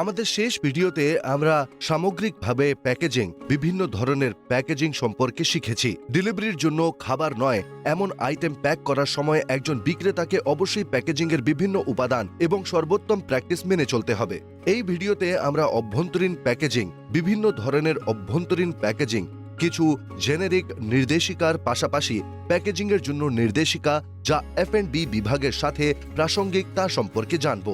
আমাদের শেষ ভিডিওতে আমরা সামগ্রিকভাবে প্যাকেজিং, বিভিন্ন ধরনের প্যাকেজিং সম্পর্কে শিখেছি। ডেলিভারির জন্য খাবার নয়, এমন আইটেম প্যাক করার সময় একজন বিক্রেতাকে অবশ্যই প্যাকেজিং এর বিভিন্ন উপাদান এবং সর্বোত্তম প্র্যাকটিস মেনে চলতে হবে। এই ভিডিওতে আমরা অভ্যন্তরীণ প্যাকেজিং, বিভিন্ন ধরনের অভ্যন্তরীণ প্যাকেজিং, কিছু জেনেরিক নির্দেশিকার পাশাপাশি প্যাকেজিং এর জন্য নির্দেশিকা যা এফ বিভাগের সাথে প্রাসঙ্গিক তা সম্পর্কে জানব।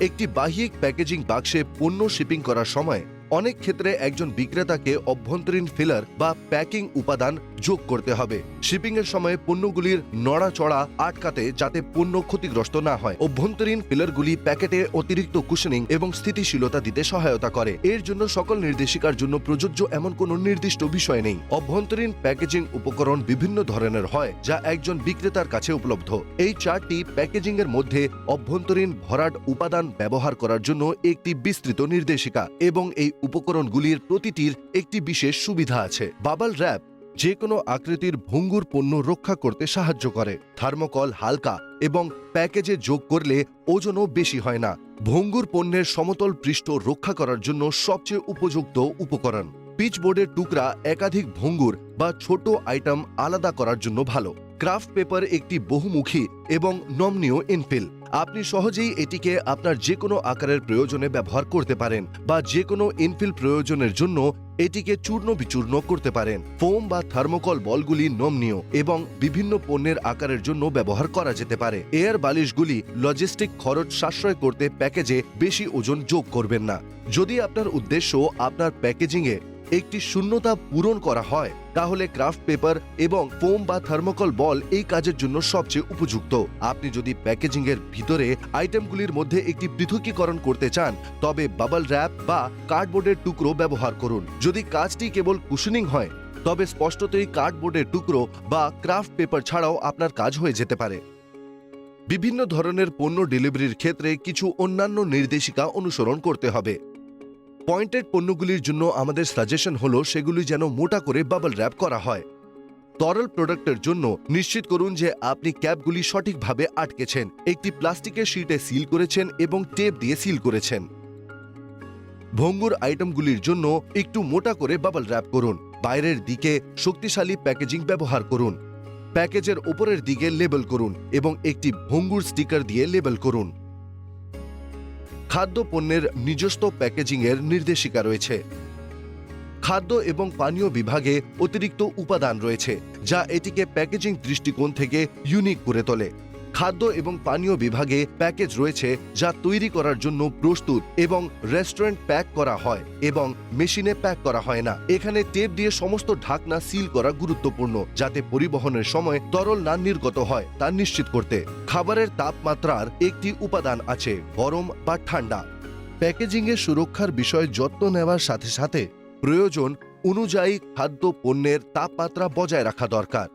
একটি বাহ্যিক প্যাকেজিং বাক্সে পণ্য শিপিং করার সময় অনেক ক্ষেত্রে একজন বিক্রেতাকে অভ্যন্তরীণ ফিলার বা প্যাকিং উপাদান যোগ করতে হবে। শিপিং এর সময় পণ্যগুলির নড়াচড়া আটকাতে যাতে পণ্য ক্ষতিগ্রস্ত না হয়। অভ্যন্তরীণ ফিলারগুলি প্যাকেটে অতিরিক্ত কুশনিং এবং স্থিতিশীলতা দিতে সহায়তা করে। এর জন্য সকল নির্দেশিকার জন্য প্রযোজ্য এমন কোনো নির্দিষ্ট বিষয় নেই। অভ্যন্তরীণ প্যাকেজিং উপকরণ বিভিন্ন ধরনের হয়, যা একজন বিক্রেতার কাছে উপলব্ধ। এই চারটি প্যাকেজিং এর মধ্যে অভ্যন্তরীণ ভরাট উপাদান ব্যবহার করার জন্য একটি বিস্তৃত নির্দেশিকা এবং এই উপকরণগুলির প্রতিটির একটি বিশেষ সুবিধা আছে। বাবল র্যাপ যে কোনো আকৃতির ভঙ্গুর পণ্য রক্ষা করতে সাহায্য করে। থার্মোকল হালকা এবং প্যাকেজে যোগ করলে ওজনও বেশি হয় না। ভঙ্গুর পণ্যের সমতল পৃষ্ঠ রক্ষা করার জন্য সবচেয়ে উপযুক্ত উপকরণ। পিচবোর্ডের টুকরা একাধিক ভঙ্গুর বা ছোট আইটেম আলাদা করার জন্য ভালো। ক্রাফট পেপার একটি বহুমুখী এবং নমনীয় ইনফিল আপনি সহজেই এটিকে আপনার যে কোনো আকারের প্রয়োজনে ব্যবহার করতে পারেন বা যে কোনো ইনফিল প্রয়োজনের জন্য এটিকে চূর্ণ বিচূর্ণ করতে পারেন। ফোম বা থার্মোকল বলগুলি নমনীয় এবং বিভিন্ন পণ্যের আকারের জন্য ব্যবহার করা যেতে পারে। এয়ার বালিশগুলি লজিস্টিক খরচ সাশ্রয় করতে প্যাকেজে বেশি ওজন যোগ করবেন না। যদি আপনার উদ্দেশ্য আপনার প্যাকেজিংয়ে একটি শূন্যতা পূরণ করা হয়, তাহলে ক্রাফট পেপার এবং ফোম বা থার্মোকল বল এই কাজের জন্য সবচেয়ে উপযুক্ত। আপনি যদি প্যাকেজিং এর ভিতরে আইটেমগুলির মধ্যে একটি পৃথকীকরণ করতে চান, তবে বাবল র্যাপ বা কার্ডবোর্ডের টুকরো ব্যবহার করুন। যদি কাজটি কেবল কুশনিং হয়, তবে স্পষ্টতই কার্ডবোর্ডের টুকরো বা ক্রাফট পেপার ছাড়াও আপনার কাজ হয়ে যেতে পারে। বিভিন্ন ধরনের পণ্য ডেলিভারির ক্ষেত্রে কিছু অন্যান্য নির্দেশিকা অনুসরণ করতে হবে। পয়েন্টেড পণ্যগুলির জন্য আমাদের সাজেশন হলো সেগুলি যেন মোটা করে বাবল র্যাপ করা হয়। তরল প্রোডাক্টের জন্য নিশ্চিত করুন যে আপনি ক্যাপগুলি সঠিকভাবে আটকেছেন, একটি প্লাস্টিকের শিটে সিল করেছেন এবং টেপ দিয়ে সিল করেছেন। ভঙ্গুর আইটেমগুলির জন্য একটু মোটা করে বাবল র্যাপ করুন, বাইরের দিকে শক্তিশালী প্যাকেজিং ব্যবহার করুন। প্যাকেজের ওপরের দিকে লেবেল করুন এবং একটি ভঙ্গুর স্টিকার দিয়ে লেবেল করুন। খাদ্য পণ্যের নিজস্ব প্যাকেজিংয়ের নির্দেশিকা রয়েছে। খাদ্য এবং পানীয় বিভাগে অতিরিক্ত উপাদান রয়েছে, যা এটিকে প্যাকেজিং দৃষ্টিকোণ থেকে ইউনিক করে তোলে। খাদ্য এবং পানীয় বিভাগে প্যাকেজ রয়েছে যা তৈরি করার জন্য প্রস্তুত এবং রেস্টুরেন্ট প্যাক করা হয় এবং মেশিনে প্যাক করা হয় না। এখানে টেপ দিয়ে সমস্ত ঢাকনা সিল করা গুরুত্বপূর্ণ যাতে পরিবহনের সময় তরল না নির্গত হয়, তা নিশ্চিত করতে। খাবারের তাপমাত্রার একটি উপাদান আছে, গরম বা ঠান্ডা। প্যাকেজিংয়ের সুরক্ষার বিষয়ে যত্ন নেওয়ার সাথে সাথে প্রয়োজন অনুযায়ী খাদ্য পণ্যের তাপমাত্রা বজায় রাখা দরকার।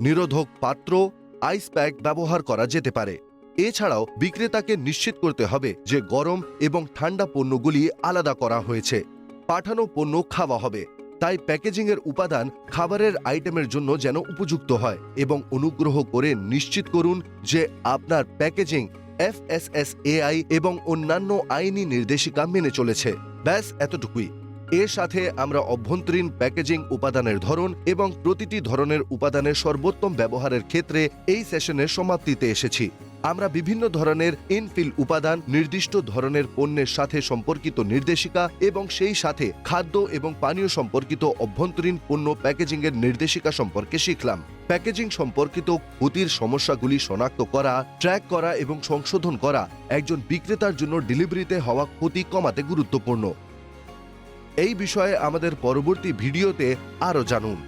নিরোধক পাত্র আইস প্যাক ব্যবহার করা যেতে পারে। এছাড়াও বিক্রেতাকে নিশ্চিত করতে হবে যে গরম এবং ঠান্ডা পণ্যগুলি আলাদা করা হয়েছে। পাঠানো পণ্য খাওয়া হবে। তাই প্যাকেজিংয়ের উপাদান খাবারের আইটেমের জন্য যেন উপযুক্ত হয় এবং অনুগ্রহ করে নিশ্চিত করুন যে আপনার প্যাকেজিং এফএসএসএআই এবং অন্যান্য আইনি নির্দেশিকা মেনে চলেছে। ব্যাস, এতটুকুই। এর সাথে আমরা অভ্যন্তরীণ প্যাকেজিং উপাদানের ধরন এবং প্রতিটি ধরনের উপাদানের সর্বোত্তম ব্যবহারের ক্ষেত্রে এই সেশনের সমাপ্তিতে এসেছি। আমরা বিভিন্ন ধরনের ইনফিল উপাদান, নির্দিষ্ট ধরনের পণ্যের সাথে সম্পর্কিত নির্দেশিকা এবং সেই সাথে খাদ্য এবং পানীয় সম্পর্কিত অভ্যন্তরীণ পণ্য প্যাকেজিংয়ের নির্দেশিকা সম্পর্কে শিখলাম। প্যাকেজিং সম্পর্কিত ক্ষতির সমস্যাগুলি শনাক্ত করা, ট্র্যাক করা এবং সংশোধন করা একজন বিক্রেতার জন্য ডেলিভারিতে হওয়া ক্ষতি কমাতে গুরুত্বপূর্ণ। এই বিষয়ে আমাদের পরবর্তী ভিডিওতে আরও জানুন।